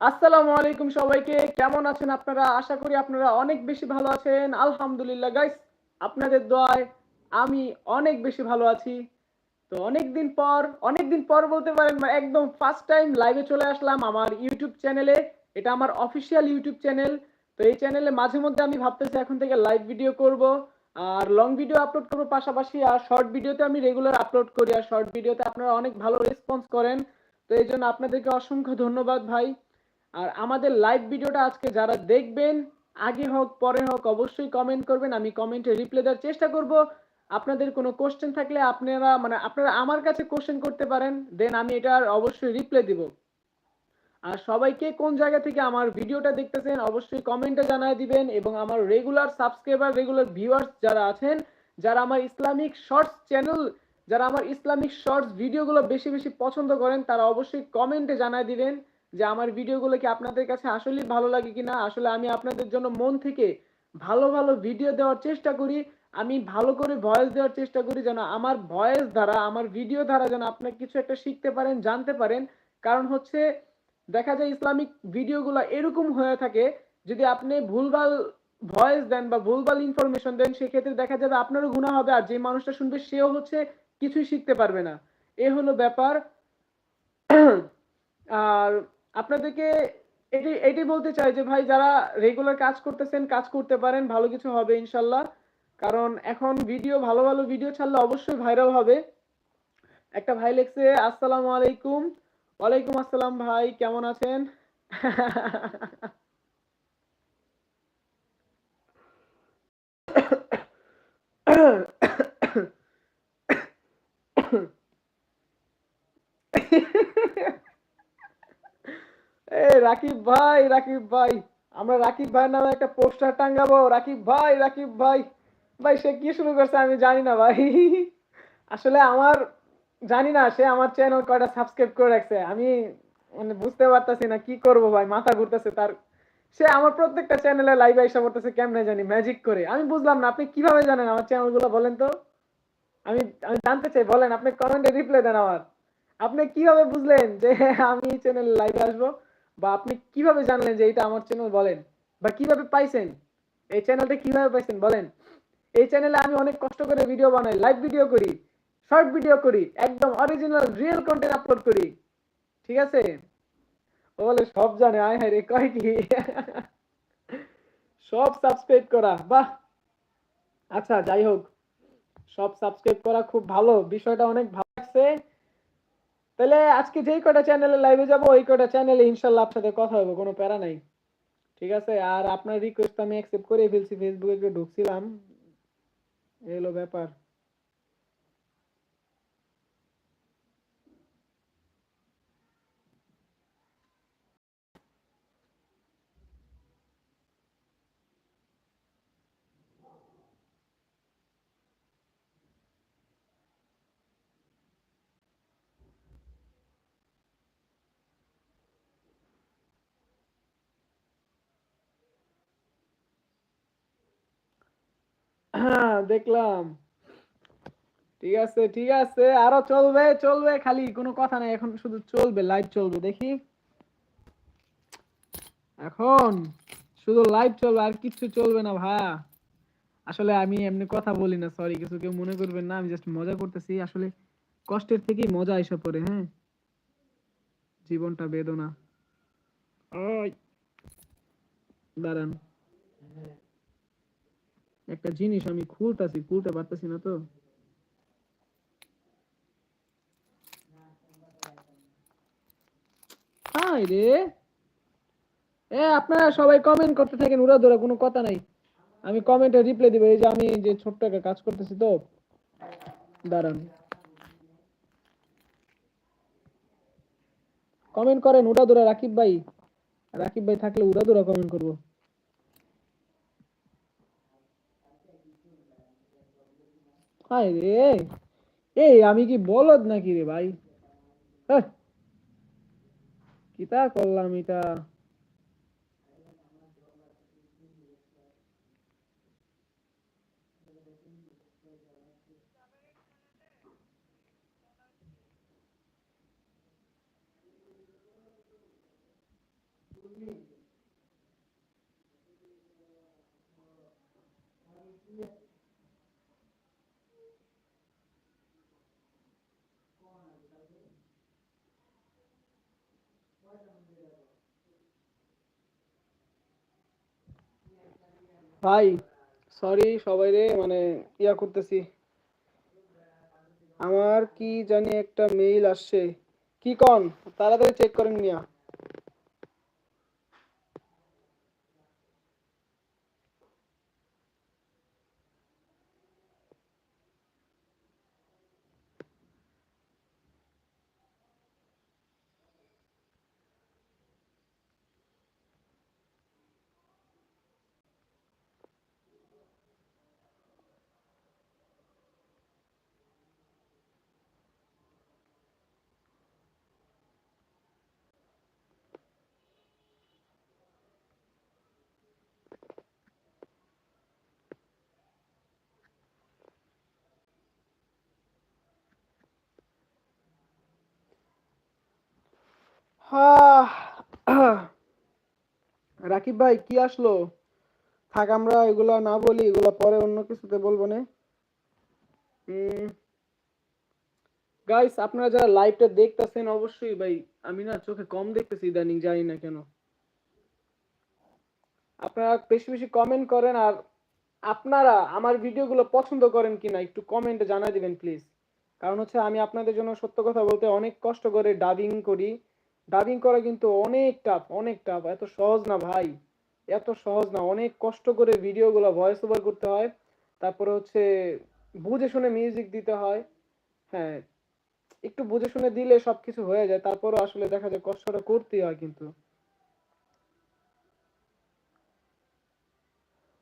আসসালামু আলাইকুম সবাইকে। কেমন আছেন আপনারা? আশা করি আপনারা অনেক বেশি ভালো আছেন। আলহামদুলিল্লাহ গাইস আপনাদের দোয়ায় আমি অনেক বেশি ভালো আছি। তো অনেক দিন পর অনেক দিন পর বলতে পারেন একদম ফার্স্ট টাইম লাইভে চলে আসলাম আমার ইউটিউব চ্যানেলে এটা আমার অফিসিয়াল ইউটিউব চ্যানেল তো এই চ্যানেলে মাঝে মধ্যে আমি ভাবতেছি এখন থেকে লাইভ ভিডিও করব। আর লং ভিডিও আপলোড করব পাশাপাশি, আর শর্ট ভিডিওতে আমি রেগুলার আপলোড করি। আর শর্ট ভিডিওতে আপনারা অনেক ভালো রেসপন্স করেন। তো এই জন্য আপনাদেরকে অসংখ্য ধন্যবাদ ভাই। আর আমাদের লাইভ ভিডিওটা আজকে যারা দেখবেন, আগে হোক, পরে হোক, অবশ্যই কমেন্ট করবেন। আমি কমেন্টে রিপ্লাই দেওয়ার চেষ্টা করব। আপনাদের কোনো কোশ্চেন থাকলে আপনারা মানে আপনারা আমার কাছে কোশ্চেন করতে পারেন দেন আমি এটার অবশ্যই রিপ্লাই দিব। আর সবাইকে কোন জায়গা থেকে আমার ভিডিওটা দেখতেছেন, অবশ্যই কমেন্টে জানায় দিবেন এবং আমার রেগুলার সাবস্ক্রাইবার রেগুলার ভিউয়ার্স যারা আছেন, যারা আমার ইসলামিক শর্টস চ্যানেল যারা আমার ইসলামিক শর্টস ভিডিওগুলো বেশি বেশি পছন্দ করেন, তারা অবশ্যই কমেন্টে জানায় দিবেন। যে আমার ভিডিওগুলো কি আপনাদের কাছে আসলেই ভালো লাগে কিনা? আসলে আমি আপনাদের জন্য মন থেকে ভালো ভালো ভিডিও দেওয়ার চেষ্টা করি। আমি ভালো করে ভয়েস দেওয়ার চেষ্টা করি যেন আমার ভয়েস দ্বারা, আমার ভিডিও দ্বারা যেন আপনার কিছু একটা শিখতে পারেন, জানতে পারেন। কারণ হচ্ছে দেখা যায় ইসলামিক ভিডিওগুলো এরকম হয়ে থাকে, যদি আপনি ভুলভাল ভয়েস দেন বা ভুলভাল ইনফরমেশন দেন, সেক্ষেত্রে দেখা যাবে আপনারও গুণা হবে আর যে মানুষটা শুনবে, সেও হচ্ছে কিছুই শিখতে পারবে না। এ হলো ব্যাপার। আর আপনাদেরকে এটি এটি বলতে চাই যে ভাই যারা রেগুলার কাজ করতেছেন, কাজ করতে পারেন, ভালো কিছু হবে ইনশাল্লাহ। কারণ এখন ভিডিও ভালো ভালো ভিডিও ছাড়লে অবশ্যই ভাইরাল হবে। একটা ভাই লেখছে, আসসালামু আলাইকুম। ওয়ালাইকুম আসসালাম ভাই, কেমন আছেন? এ রাকিব ভাই রাকিব ভাই, আমরা রাকিব ভাই নামে একটা পোস্টার টাঙ্গাবো রাকিব ভাই রাকিব ভাই। ভাই, সে কি শুরু করছে আমি জানি না ভাই। আসলে আমার, জানি না, সে আমার চ্যানেল কয়টা সাবস্ক্রাইব করে রাখছে। আমি মানে বুঝতে পারতাছি না কি করব ভাই, মাথা ঘুরতেছে তার। সে আমার প্রত্যেকটা চ্যানেলে লাইভ আইসা করতেছে কেমনে জানি ম্যাজিক করে? আমি বুঝলাম না, আপনি কীভাবে জানেন আমার চ্যানেলগুলো বলেন তো? আমি আমি জানতে চাই, বলেন, আপনি কমেন্টে রিপ্লাই দেন আমার। আপনি কীভাবে বুঝলেন যে আমি চ্যানেলে লাইভে আসব? বা আপনি কীভাবে জানলেন যে এটা আমার চ্যানেল বলেন? বা কীভাবে পাইছেন? এই চ্যানেলটা কীভাবে পাইছেন? বলেন। এই চ্যানেলে আমি অনেক কষ্ট করে ভিডিও বানাই লাইভ ভিডিও করি শর্ট ভিডিও করি, একদম অরিজিনাল রিয়েল কন্টেন্ট আপলোড করি। ঠিক আছে? ও বলে, সব জানে? আয় হায় রে, কয় কি? সব সাবস্ক্রাইব করা। বাহ! আচ্ছা যাই হোক, সব সাবস্ক্রাইব করা খুব ভালো। বিষয়টা অনেক ভালো লাগছে। তাহলে আজকে যেই কটা চ্যানেলে লাইভে যাব, ওই কটা চ্যানেলে ইনশাল্লাহ আপনাদের কথা হবে, কোনো প্যারা নাই। ঠিক আছে? আর আপনার রিকোয়েস্ট আমি অ্যাকসেপ্ট করে ফেলছি ফেসবুকে ঢুকছিলাম। এলো ব্যাপার হ্যাঁ দেখলাম। ঠিক আছে ঠিক আছে, আরও চলবে চলবে, খালি কোনো কথা নাই, এখন শুধু চলবে লাইভ চলবে, দেখি। এখন শুধু লাইভ চলবে, আর কিচ্ছু চলবে না ভাইয়া। আসলে আমি এমনি কথা বলি না সরি কিছু কেউ মনে করবেন না, আমি জাস্ট মজা করতেছি, আসলে কষ্টের থেকেই মজা এসে পড়ে হ্যাঁ? জীবনটা বেদনা। দাঁড়ান। একটা জিনিস আমি খুলতাছি, খুলতে পারতেছি না তো। রে। এ, আপনারা সবাই কমেন্ট করতে থাকেন, উড়া ধরা, কোনো কথা নাই। আমি কমেন্টে রিপ্লাই দিব, এই যে আমি যে ছোট্ট একটা কাজ করতেছি তো। দাঁড়ান। কমেন্ট করেন, উড়া ধরা, রাকিব ভাই। রাকিব ভাই থাকলে উড়া ধরা কমেন্ট করব। হায় রে। এই আমি কি বলদ নাকি রে ভাই? কিতা করলাম এটা? ভাই সরি সবাই রে মানে ইয়া করতেছি। আমার কি জানি একটা মেইল আসছে। কি কন? তাড়াতাড়ি চেক করেন মিয়া। রাকিব ভাই, কি আসলো? থাক, আমরা এগুলা না বলি, এগুলা পরে অন্য কিছুতে বলব না। গাইস আপনারা যারা লাইভটা দেখতেছেন, অবশ্যই ভাই, আমি না চোখে কম দেখতেছি ইদানিং, জানি না কেন। আপনারা বেশি বেশি কমেন্ট করেন, আর আপনারা আমার ভিডিওগুলো পছন্দ করেন কিনা, একটু কমেন্টে জানাই দিবেন প্লিজ কারণ হচ্ছে, আমি আপনাদের জন্য সত্য কথা বলতে অনেক কষ্ট করে ডাবিং করি। ডাবিং করা কিন্তু অনেক টাফ অনেক টাফ এত সহজ না ভাই। এত সহজ না, অনেক কষ্ট করে ভিডিওগুলো ভয়েস ওভার করতে হয়। তারপরে হচ্ছে বুঝে শুনে মিউজিক দিতে হয়। হ্যাঁ একটু বুঝে শুনে দিলে সবকিছু হয়ে যায়, তারপরও আসলে দেখা যায় কষ্টটা করতেই হয় কিন্তু।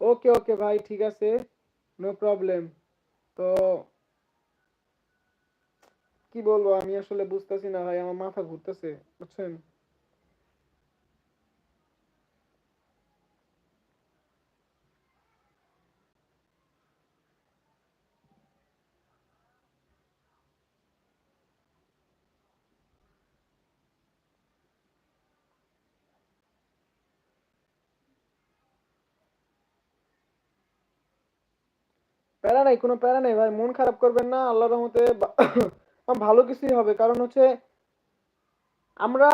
ওকে ওকে ভাই, ঠিক আছে। নো প্রবলেম তো কি বলব? আমি আসলে বুঝতেছি না ভাই, আমার মাথা ঘুরতেছে, বুঝছেন? প্যারা নাই, কোনো প্যারা নাই ভাই, মন খারাপ করবেন না আল্লাহ রহমতে ভালো কিছুই হবে। কারণ হচ্ছে আমরা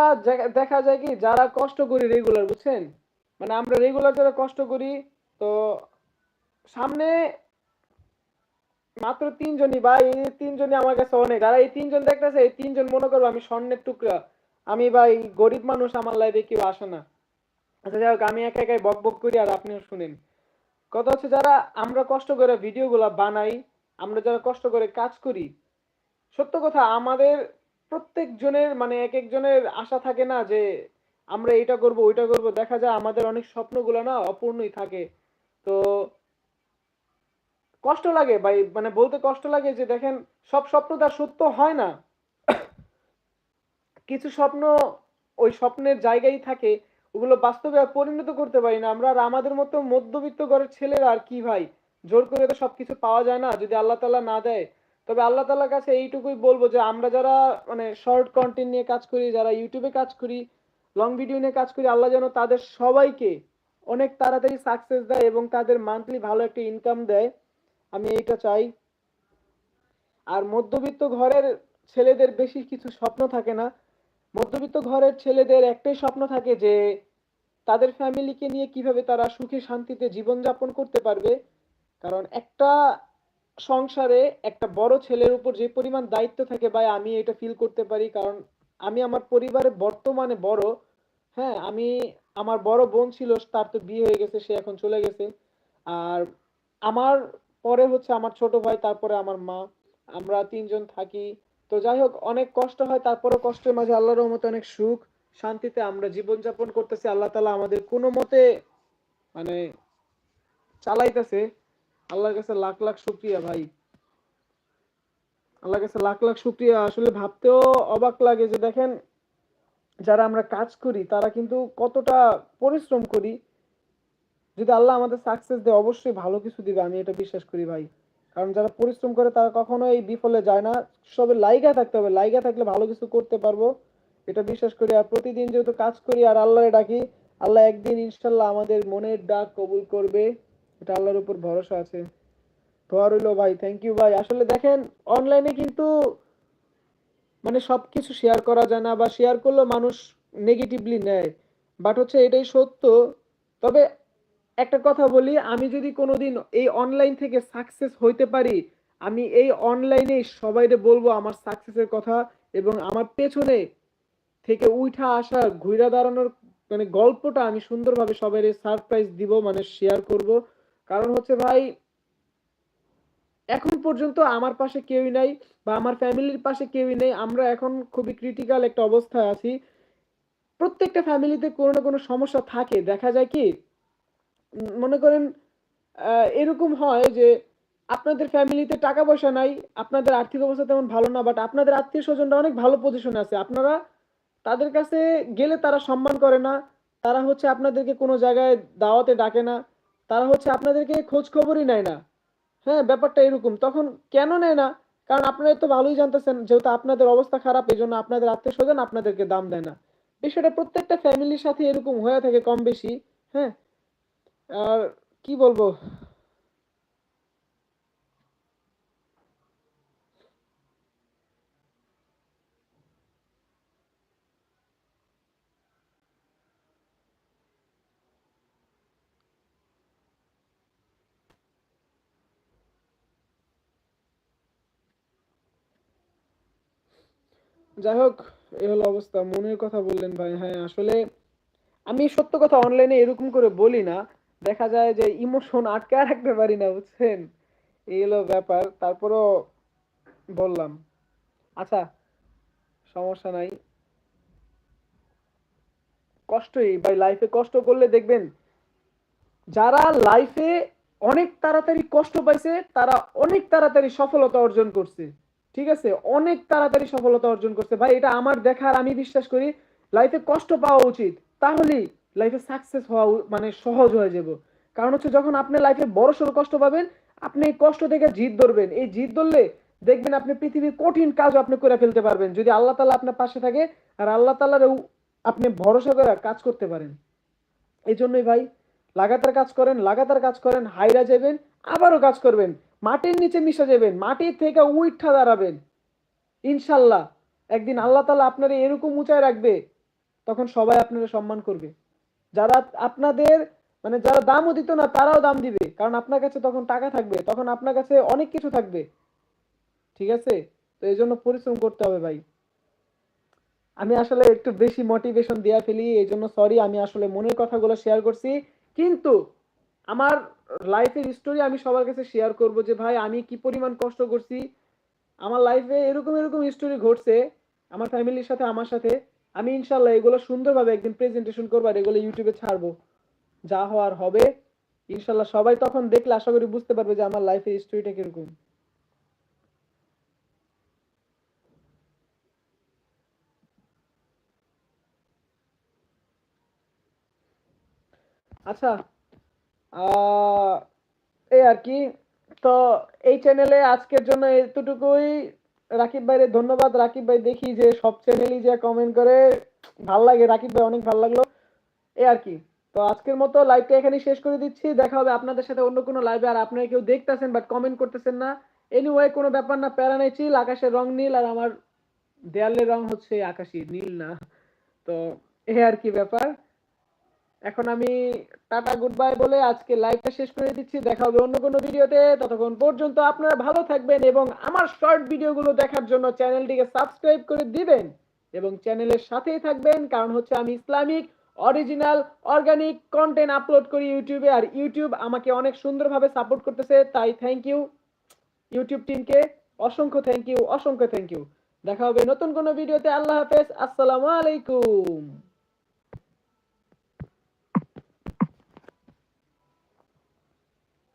দেখা যায় কি, যারা কষ্ট করি রেগুলার বুঝছেন? মানে আমরা রেগুলার যারা কষ্ট করি, তো সামনে মাত্র তিনজনই ভাই এই তিনজনই আমার কাছে অনেক। আর এই তিনজন দেখতেছে, এই তিনজন মনে করব আমি স্বর্ণের টুকরা। আমি ভাই গরিব মানুষ আমার লাইফে কেউ আসে না। আচ্ছা যাই হোক, আমি একা একাই বক বক করি আর আপনিও শুনেন। কথা হচ্ছে যারা আমরা কষ্ট করে ভিডিওগুলো বানাই, আমরা যারা কষ্ট করে কাজ করি সত্য কথা, আমাদের প্রত্যেক জনের মানে এক একজনের আশা থাকে না যে আমরা এটা করব, ওইটা করব। দেখা যায় আমাদের অনেক স্বপ্নগুলো না অপূর্ণই থাকে। তো কষ্ট লাগে ভাই মানে বলতে কষ্ট লাগে যে দেখেন, সব স্বপ্ন তার সত্য হয় না। কিছু স্বপ্ন ওই স্বপ্নের জায়গায় থাকে, ওগুলো বাস্তবে পরিণত করতে পারি না। আমরা আর আমাদের মতো মধ্যবিত্ত ঘরের ছেলেরা আর কি ভাই? জোর করে তো সবকিছু পাওয়া যায় না। যদি আল্লাহ তাআলা না দেয় তবে আল্লাহ তাআলার কাছে এইটুকুই বলব যে আমরা যারা মানে শর্ট কন্টেন্ট নিয়ে কাজ করি, যারা ইউটিউবে কাজ করি লং ভিডিও নিয়ে কাজ করি, আল্লাহ যেন তাদের সবাইকে অনেক তাড়াতাড়ি সাকসেস দেয় এবং তাদের মান্থলি ভালো একটা ইনকাম দেয়। আমি এইটা চাই। আর মধ্যবিত্ত ঘরের ছেলেদের বেশি কিছু স্বপ্ন থাকে না। মধ্যবিত্ত ঘরের ছেলেদের একটাই স্বপ্ন থাকে যে তাদের ফ্যামিলিকে নিয়ে কীভাবে তারা সুখে শান্তিতে জীবনযাপন করতে পারবে। কারণ একটা সংসারে একটা বড় ছেলের উপর যে পরিমাণ দায়িত্ব থাকে, ভাই, আমি এটা ফিল করতে পারি। কারণ আমি আমার পরিবারে বর্তমানে বড় হ্যাঁ আমি আমার বড় বোন ছিল, তার তো বিয়ে হয়ে গেছে, সে এখন চলে গেছে। আর আমার পরে হচ্ছে আমার ছোট ভাই, তারপরে আমার মা, আমরা তিনজন থাকি। তো যাই হোক, অনেক কষ্ট হয় তারপরে কষ্টের মাঝে আল্লাহর রহমতে অনেক সুখ, শান্তিতে আমরা জীবনযাপন করতেছি। আল্লাহ তালা আমাদের কোনো মতে মানে চালাইতেছে। আল্লাহর কাছে লাখ লাখ শুক্রিয়া ভাই। আল্লাহর কাছে লাখ লাখ শুক্রিয়া। আসলে ভাবতেও অবাক লাগে যে দেখেন, যারা আমরা কাজ করি, তারা কিন্তু কতটা পরিশ্রম করি। যদি আল্লাহ আমাদের সাকসেস দেয়, অবশ্যই ভালো কিছু দিবে, আমি এটা বিশ্বাস করি ভাই। কারণ যারা পরিশ্রম করে, তারা কখনো এই বিফলে যায় না। সবে লাইগা থাকতে হবে। লাইগা থাকলে ভালো কিছু করতে পারব, এটা বিশ্বাস করি। আর প্রতিদিন যেহেতু কাজ করি, আর আল্লাহরে ডাকি, আল্লাহ একদিন ইনশাল্লাহ আমাদের মনের ডাক কবুল করবে। এটা আল্লাহর উপর ভরসা আছে। দোয়া রইল ভাই থ্যাংক ইউ ভাই। আসলে দেখেন অনলাইনে কিন্তু মানে সবকিছু শেয়ার করা যায় না বা শেয়ার করলেও মানুষ নেগেটিভলি নেয়। বাট হচ্ছে এটাই সত্য। তবে একটা কথা বলি, আমি যদি কোনোদিন এই অনলাইন থেকে সাকসেস হইতে পারি, আমি এই অনলাইনে সবাইকে বলব আমার সাকসেসের কথা এবং আমার পেছনে থেকে উঠা আসা ঘুরে দাঁড়ানোর মানে গল্পটা আমি সুন্দরভাবে সবাই সারপ্রাইজ দিব মানে শেয়ার করব। কারণ হচ্ছে ভাই, এখন পর্যন্ত আমার পাশে কেউই নাই বা আমার ফ্যামিলির পাশে কেউই নেই। আমরা এখন খুবই ক্রিটিক্যাল একটা অবস্থায় আছি। প্রত্যেকটা ফ্যামিলিতে কোনো না কোনো সমস্যা থাকে। দেখা যায় কি, মনে করেন এরকম হয় যে আপনাদের ফ্যামিলিতে টাকা পয়সা নাই, আপনাদের আর্থিক অবস্থা তেমন ভালো না বাট আপনাদের আত্মীয় স্বজনরা অনেক ভালো পজিশনে আছে। আপনারা, তাদের কাছে গেলে তারা সম্মান করে না। তারা হচ্ছে আপনাদেরকে কোনো জায়গায় দাওয়াতে ডাকে না। তারা হচ্ছে আপনাদেরকে খোঁজ খবরই নেয় না। হ্যাঁ ব্যাপারটা এরকম। তখন কেন নেয় না? কারণ আপনারা তো ভালোই জানতেছেন, যেহেতু আপনাদের অবস্থা খারাপ এই জন্য আপনাদের আত্মীয় স্বজন আপনাদেরকে দাম দেয় না। বিষয়টা প্রত্যেকটা ফ্যামিলির সাথে এরকম হয়ে থাকে কম বেশি হ্যাঁ? আর কি বলব? যাই হোক এই হলো অবস্থা। মনের কথা বললেন ভাই। হ্যাঁ আসলে আমি সত্য কথা অনলাইনে এরকম করে বলি না। দেখা যায় যে ইমোশন আটকে রাখতে পারি না, বুঝছেন? এই হলো ব্যাপার। তারপরও বললাম। আচ্ছা সমস্যা নাই। কষ্টই, ভাই লাইফে কষ্ট করলে দেখবেন, যারা লাইফে অনেক তাড়াতাড়ি কষ্ট পাইছে, তারা অনেক তাড়াতাড়ি সফলতা অর্জন করছে। ঠিক আছে? অনেক তাড়াতাড়ি সফলতা অর্জন করছে। ভাই, এটা আমার দেখার আমি বিশ্বাস করি লাইফে কষ্ট পাওয়া উচিত। তাহলেই লাইফে সাকসেস হওয়া মানে সহজ হয়ে যাব। কারণ হচ্ছে যখন আপনি লাইফে বড় সড়ো কষ্ট পাবেন, আপনি এই কষ্ট থেকে জিদ ধরবেন। এই জিদ ধরলে দেখবেন আপনি পৃথিবীর কঠিন কাজ আপনি করে ফেলতে পারবেন। যদি আল্লাহ তালা আপনার পাশে থাকে, আর আল্লাহ তাআলার আপনি ভরসা করে কাজ করতে পারেন। এই জন্যই ভাই, লাগাতার কাজ করেন, লাগাতার কাজ করেন হাইরা যাবেন, আবারও কাজ করবেন। মাটির নিচে মিশে যাবেন মাটির থেকে উইঠা দাঁড়াবেন। ইনশাল্লাহ, একদিন আল্লাহ তালা আপনার এরকম উঁচায় রাখবে, তখন সবাই আপনারা সম্মান করবে। যারা আপনাদের মানে যারা দামও দিত না, তারাও দাম দিবে, কারণ আপনার কাছে তখন টাকা থাকবে, তখন আপনার কাছে অনেক কিছু থাকবে। ঠিক আছে? তো এই জন্য পরিশ্রম করতে হবে ভাই। আমি আসলে একটু বেশি মোটিভেশন দেয়া ফেলি, এই জন্য সরি আমি আসলে মনের কথাগুলো শেয়ার করছি। কিন্তু আমার লাইফের স্টোরি আমি সবার কাছে শেয়ার করব যে, ভাই, আমি কি পরিমাণ কষ্ট করছি? আমার লাইফে এরকম এরকম স্টোরি ঘটছে আমার ফ্যামিলির সাথে, আমার সাথে। আমি ইনশাল্লাহ এগুলো সুন্দরভাবে একদিন প্রেজেন্টেশন করব আর এগুলো ইউটিউবে ছাড়বো। যা হওয়ার হবে। ইনশাল্লাহ সবাই তখন দেখলে আশা করি বুঝতে পারবে যে আমার লাইফের স্টোরিটা কীরকম। আচ্ছা এই আর কি। তো এই চ্যানেলে আজকের জন্য এতটুকুই। রাকিব ভাইরে ধন্যবাদ। রাকিব ভাই দেখি যে সব চ্যানেলই যে কমেন্ট করে, ভালো লাগে। রাকিব ভাই অনেক ভালো লাগল। এই আর কি। তো আজকের মতো লাইভটা এখানে শেষ করে দিচ্ছি। দেখা হবে আপনাদের সাথে অন্য কোনো লাইভে আর আপনারা কেউ দেখতেছেন বাট কমেন্ট করতেছেন না। এনিওয়ে কোনো ব্যাপার না। প্যারা নাই, চিল। আকাশের রং নীল। আর আমার দেয়ালের রং হচ্ছে আকাশি নীল না। তো এই আর কি ব্যাপার। এখন আমি টাটা গুড বাই বলে আজকে লাইভটা শেষ করে দিচ্ছি। দেখা হবে অন্য কোনো ভিডিওতে ততক্ষণ পর্যন্ত আপনারা ভালো থাকবেন এবং আমার শর্ট ভিডিওগুলো দেখার জন্য চ্যানেলটিকে সাবস্ক্রাইব করে দিবেন এবং চ্যানেলের সাথেই থাকবেন। কারণ হচ্ছে আমি Islamic original organic content upload করি ইউটিউবে আর ইউটিউব আমাকে অনেক সুন্দরভাবে সাপোর্ট করতেছে। তাই থ্যাংক ইউ ইউটিউব টিমকে অসংখ্য থ্যাংক ইউ অসংখ্য থ্যাংক ইউ দেখা হবে নতুন কোনো ভিডিওতে আল্লাহ হাফেজ। আসসালামু আলাইকুম।